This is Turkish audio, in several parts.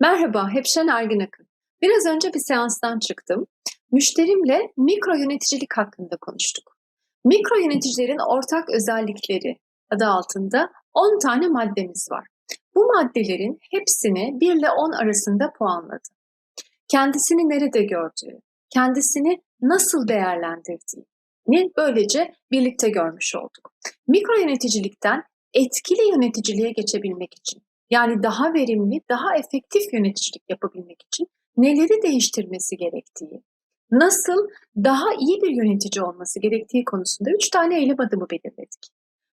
Merhaba, Hepşen Ergin Akın. Biraz önce bir seanstan çıktım. Müşterimle mikro yöneticilik hakkında konuştuk. Mikro yöneticilerin ortak özellikleri adı altında 10 tane maddemiz var. Bu maddelerin hepsini 1 ile 10 arasında puanladı. Kendisini nerede gördüğü, kendisini nasıl değerlendirdiğini böylece birlikte görmüş olduk. Mikro yöneticilikten etkili yöneticiliğe geçebilmek için yani daha verimli, daha efektif yöneticilik yapabilmek için neleri değiştirmesi gerektiği, nasıl daha iyi bir yönetici olması gerektiği konusunda üç tane eylem adımı belirledik.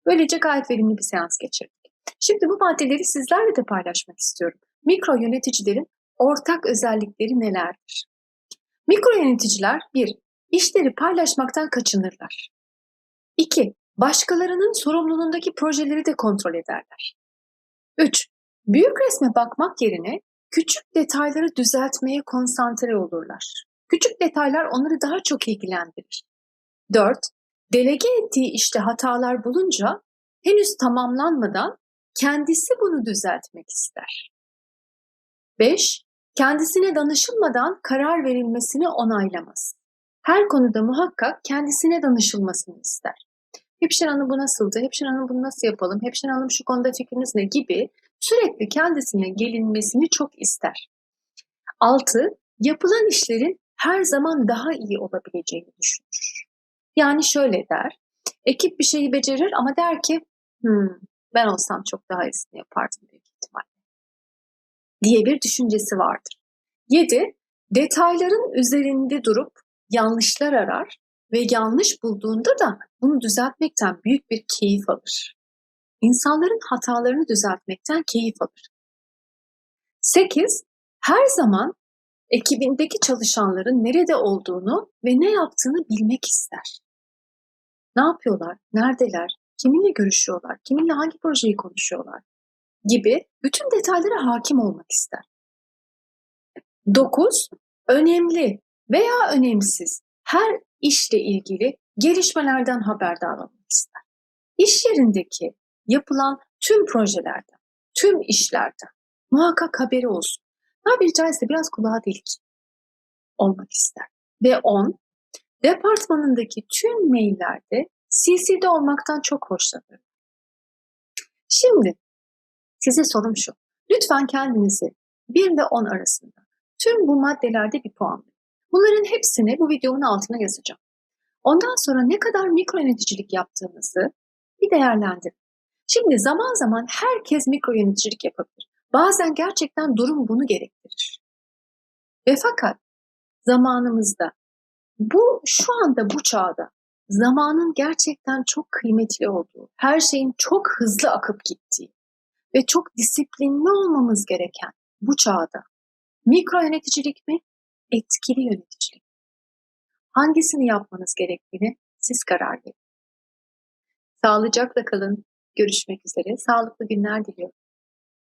Böylece gayet verimli bir seans geçirdik. Şimdi bu maddeleri sizlerle de paylaşmak istiyorum. Mikro yöneticilerin ortak özellikleri nelerdir? Mikro yöneticiler bir, işleri paylaşmaktan kaçınırlar. İki, başkalarının sorumluluğundaki projeleri de kontrol ederler. 3. Büyük resme bakmak yerine küçük detayları düzeltmeye konsantre olurlar. Küçük detaylar onları daha çok ilgilendirir. 4. Delege ettiği işte hatalar bulunca henüz tamamlanmadan kendisi bunu düzeltmek ister. 5. Kendisine danışılmadan karar verilmesini onaylamaz. Her konuda muhakkak kendisine danışılmasını ister. Hepşin Hanım bu nasıldı? Hepşin Hanım bunu nasıl yapalım? Hepşin Hanım şu konuda fikriniz ne? gibi sürekli kendisine gelinmesini çok ister. 6. Yapılan işlerin her zaman daha iyi olabileceğini düşünür. Yani şöyle der, ekip bir şeyi becerir ama der ki, hmm, ben olsam çok daha iyisini yapardım büyük ihtimalle diye bir düşüncesi vardır. 7. Detayların üzerinde durup yanlışlar arar ve yanlış bulduğunda da bunu düzeltmekten büyük bir keyif alır. İnsanların hatalarını düzeltmekten keyif alır. 8. Her zaman ekibindeki çalışanların nerede olduğunu ve ne yaptığını bilmek ister. Ne yapıyorlar, neredeler, kiminle görüşüyorlar, kiminle hangi projeyi konuşuyorlar gibi bütün detaylara hakim olmak ister. 9. Önemli veya önemsiz her işle ilgili gelişmelerden haberdar olmak ister. İş yerindeki yapılan tüm projelerden, tüm işlerden muhakkak haberi olsun. Tabiri caizse biraz kulağa delik olmak ister. Ve 10. Departmanındaki tüm maillerde CC'de olmaktan çok hoşlanır. Şimdi size sorum şu. Lütfen kendinizi 1 ile 10 arasında tüm bu maddelerde bir puan verin. Bunların hepsini bu videonun altına yazacağım. Ondan sonra ne kadar mikro yöneticilik yaptığınızı bir değerlendirin. Şimdi zaman zaman herkes mikro yöneticilik yapabilir. Bazen gerçekten durum bunu gerektirir. Ve fakat zamanımızda bu şu anda bu çağda zamanın gerçekten çok kıymetli olduğu, her şeyin çok hızlı akıp gittiği ve çok disiplinli olmamız gereken bu çağda mikro yöneticilik mi, etkili yöneticilik Hangisini yapmanız gerektiğini siz karar verin. Sağlıcakla kalın. Görüşmek üzere. Sağlıklı günler diliyorum.